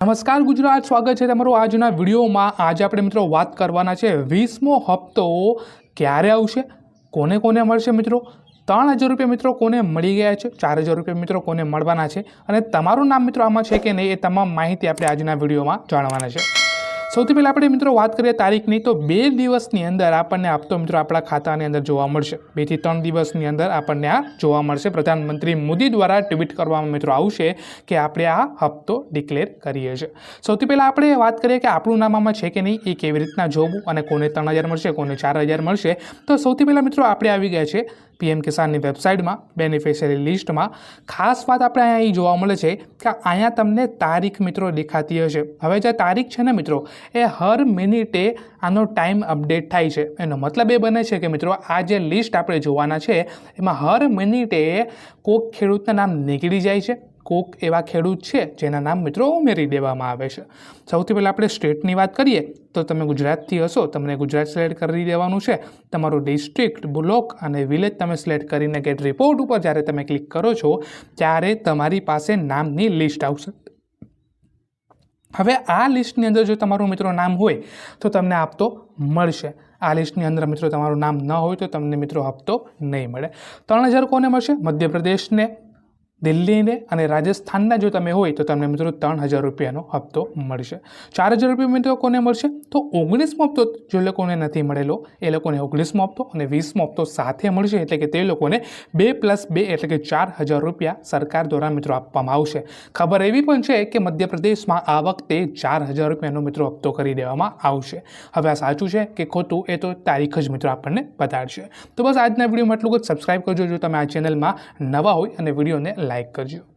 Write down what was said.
નમસ્કાર ગુજરાત, સ્વાગત છે તમારું આજના વિડીયોમાં. આજે આપણે મિત્રો વાત કરવાના છે, વીસમો હપ્તો ક્યારે આવશે? કોને કોને મળશે મિત્રો? ત્રણ હજાર રૂપિયા મિત્રો કોને મળી ગયા છે? ચાર હજાર રૂપિયા મિત્રો કોને મળવાના છે? અને તમારું નામ મિત્રો આમાં છે કે નહીં એ તમામ માહિતી આપણે આજના વિડીયોમાં જાણવાના છે. સૌથી પહેલાં આપણે મિત્રો વાત કરીએ તારીખની, તો બે દિવસની અંદર આપણને આપતો મિત્રો આપણા ખાતાની અંદર જોવા મળશે. બેથી ત્રણ દિવસની અંદર આપણને આ જોવા મળશે. પ્રધાનમંત્રી મોદી દ્વારા ટ્વીટ કરવામાં મિત્રો આવશે કે આપણે આ હપ્તો ડિક્લેર કરીએ છીએ. સૌથી પહેલાં આપણે વાત કરીએ કે આપણું નામ આમાં છે કે નહીં, એ કેવી રીતના જોવું અને કોને ત્રણ હજાર મળશે, કોને ચાર હજાર મળશે. તો સૌથી પહેલાં મિત્રો આપણે આવી ગયા છે પીએમ કિસાનની વેબસાઇટમાં બેનિફિશિયરી લિસ્ટમાં ખાસ વાત આપણે અહીંયા અહીં જોવા મળે છે કે અહીંયા તમને તારીખ મિત્રો દેખાતી હશે. હવે જે તારીખ છે ને મિત્રો, એ હર મિનિટે આનો ટાઈમ અપડેટ થાય છે. એનો મતલબ એ બને છે કે મિત્રો, આ જે લિસ્ટ આપણે જોવાના છે, એમાં હર મિનિટે કોક ખેડૂતના નામ નીકળી જાય છે. કોક એવા ખેડૂત છે, જેના નામ મિત્રો ઉમેરી દેવામાં આવે છે. સૌથી પહેલાં આપણે સ્ટેટની વાત કરીએ, તો તમે ગુજરાતથી હશો, તમને ગુજરાત સિલેક્ટ કરી દેવાનું છે. તમારું ડિસ્ટ્રિક્ટ બ્લોક અને વિલેજ તમે સિલેક્ટ કરીને ગેટ રિપોર્ટ ઉપર જ્યારે તમે ક્લિક કરો છો, ત્યારે તમારી પાસે નામની લિસ્ટ આવશે. હવે આ લિસ્ટની અંદર જો તમારું મિત્રો નામ હોય, તો તમને હપ્તો મળશે. આ લિસ્ટની અંદર મિત્રો તમારું નામ ન હોય, તો તમને મિત્રો હપ્તો નહીં મળે. ત્રણ હજાર કોને મળશે? મધ્યપ્રદેશને. દિલ્હીને અને રાજસ્થાનના જો તમે હોય તો તમને મિત્રો ત્રણ હજાર રૂપિયાનો હપ્તો મળશે. ચાર હજાર રૂપિયા મિત્રો કોને મળશે? તો ઓગણીસમો હપ્તો જે લોકોને નથી મળેલો, એ લોકોને ઓગણીસમો હપ્તો અને વીસમો હપ્તો સાથે મળશે એટલે કે તે લોકોને બે પ્લસ બે એટલે કે ચાર હજાર રૂપિયા સરકાર દ્વારા મિત્રો આપવામાં આવશે. ખબર એવી પણ છે કે મધ્યપ્રદેશમાં આ વખતે ચાર હજાર રૂપિયાનો મિત્રો હપ્તો કરી દેવામાં આવશે. હવે આ સાચું છે કે ખોટું એ તો તારીખ જ મિત્રો આપણને બતાડશે. તો બસ આજના વિડીયોમાં એટલું જ. સબસ્ક્રાઇબ કરજો જો તમે આ ચેનલમાં નવા હોય અને વિડીયોને લાઇક કરજો.